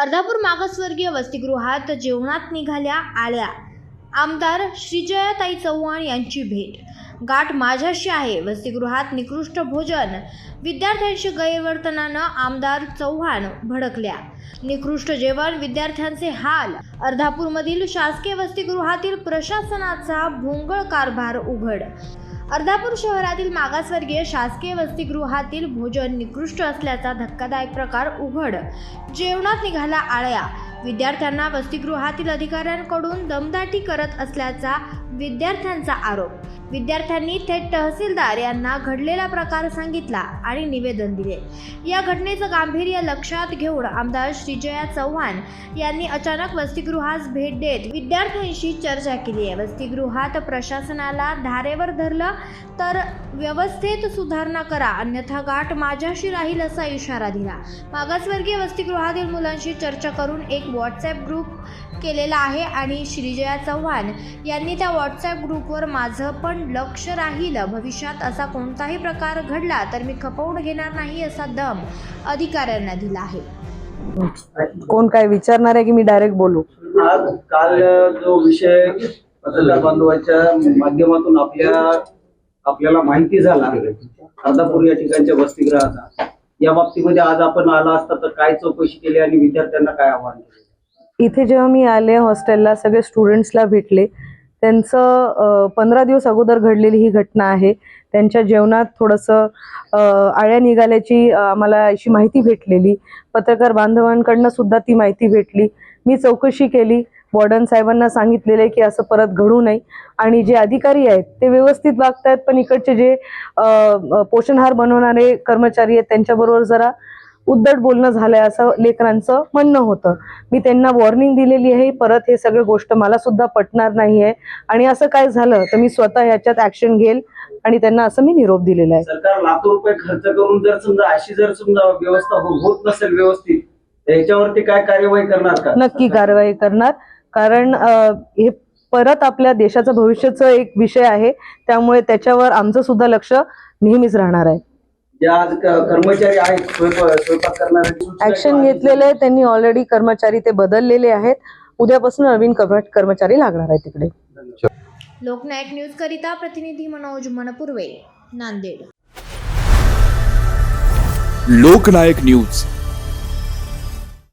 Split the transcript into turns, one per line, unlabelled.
अर्धापूर मागासवर्गीय वसतिगृहात जेवणात निघाल्या आळ्या आमदार श्रीजयाताई चव्हाण यांची भेट. गाठ माझ्याशी आहे. वसतिगृहात निकृष्ट भोजन. विद्यार्थ्यांशी गैरवर्तनानं आमदार चव्हाण भडकल्या. निकृष्ट जेवण विद्यार्थ्यांचे हाल. अर्धापूरमधील शासकीय वसतिगृहातील प्रशासनाचा भोंगळ कारभार उघड. अर्धापूर शहरातील मागासवर्गीय शासकीय वसतिगृहातील भोजन निकृष्ट असल्याचा धक्कादायक प्रकार उघड. जेवणात निघाला आळ्या. विद्यार्थ्यांना वसतिगृहातील अधिकाऱ्यांकडून दमदाटी करत असल्याचा विद्यार्थ्यांचा आरोप. विद्यार्थ्यांनी थेट तहसीलदार यांना घडलेला प्रकार सांगितला आणि निवेदन दिले. या घटनेचं गांभीर्य लक्षात घेऊन आमदार श्रीजया चव्हाण यांनी अचानक वसतिगृहास भेट देत विद्यार्थ्यांशी चर्चा केली. आहे वसतिगृहात प्रशासनाला धारेवर धरलं तर व्यवस्थेत सुधारणा करा अन्यथा गाठ माझ्याशी राहील असा इशारा दिला. मागासवर्गीय वसतिगृहातील मुलांशी चर्चा करून एक व्हॉट्सॲप ग्रुप केलेला आहे आणि श्रीजया चव्हाण यांनी त्या व्हॉट्सॲप ग्रुपवर माझं पण लक्ष राहील. भविष्यात असा कोणताही प्रकार घडला तर मी खपवून घेणार नाही असा दम अधिकाऱ्यांना दिला आहे.
कोण काय विचारणार आहे की मी डायरेक्ट बोलू?
आज काल जो विषय पत्रकार बांधवांच्या माध्यमातून आपल्या आपल्याला माहिती झाला अर्धापूर या ठिकाणच्या वसतिगृहाचा. या बाबतीमध्ये आज आपण आला असता तर काय चौकशी केली आणि विद्यार्थ्यांना काय आव्हान केले?
इथे जेव्हा मी आले हॉस्टेलला सगळे स्टुडंट्सला भेटले त्यांचं पंधरा दिवस अगोदर घडलेली ही घटना आहे. त्यांच्या जेवणात थोडंसं आळ्या निघाल्याची आम्हाला अशी माहिती भेटलेली. पत्रकार बांधवांकडनं सुद्धा ती माहिती भेटली. मी चौकशी केली. वॉर्डन साहेबांना सांगितलेलं आहे की असं परत घडू नये. आणि जे अधिकारी आहेत ते व्यवस्थित वागतायत पण इकडचे जे पोषणहार बनवणारे कर्मचारी आहेत त्यांच्याबरोबर जरा उद्धट बोलणं झालंय असं लेकरांचं म्हणणं होतं. मी त्यांना वॉर्निंग दिलेली आहे परत हे सगळं गोष्ट मला सुद्धा पटणार नाहीये. आणि असं काय झालं तर मी स्वतः ह्याच्यात ऍक्शन घेईल आणि त्यांना असं मी निरोप दिलेला आहे.
सरकार लाखो रुपये खर्च करून जर समजा अशी जर समजा व्यवस्था हो- होत नसेल व्यवस्थित याच्यावरती काय कार्यवाही करणार का?
नक्की कारवाई करणार. कारण हे परत आपल्या देशाचं भविष्याचं एक विषय आहे. त्यामुळे त्याच्यावर आमचं सुद्धा लक्ष नेहमीच राहणार आहे.
आज क- कर्मचारी आहेत स्वयंपाक स्वयंपाक करणारे सूचना
ऍक्शन घेतलेलं आहे त्यांनी ऑलरेडी कर्मचारी ते बदललेले आहेत. उद्यापासून नवीन कर्म- कर्मचारी लागणार आहे तिकडे.
लोकनायक न्यूज करिता प्रतिनिधी मनोज मनपुर्वे नांदेड.
लोकनायक न्यूज.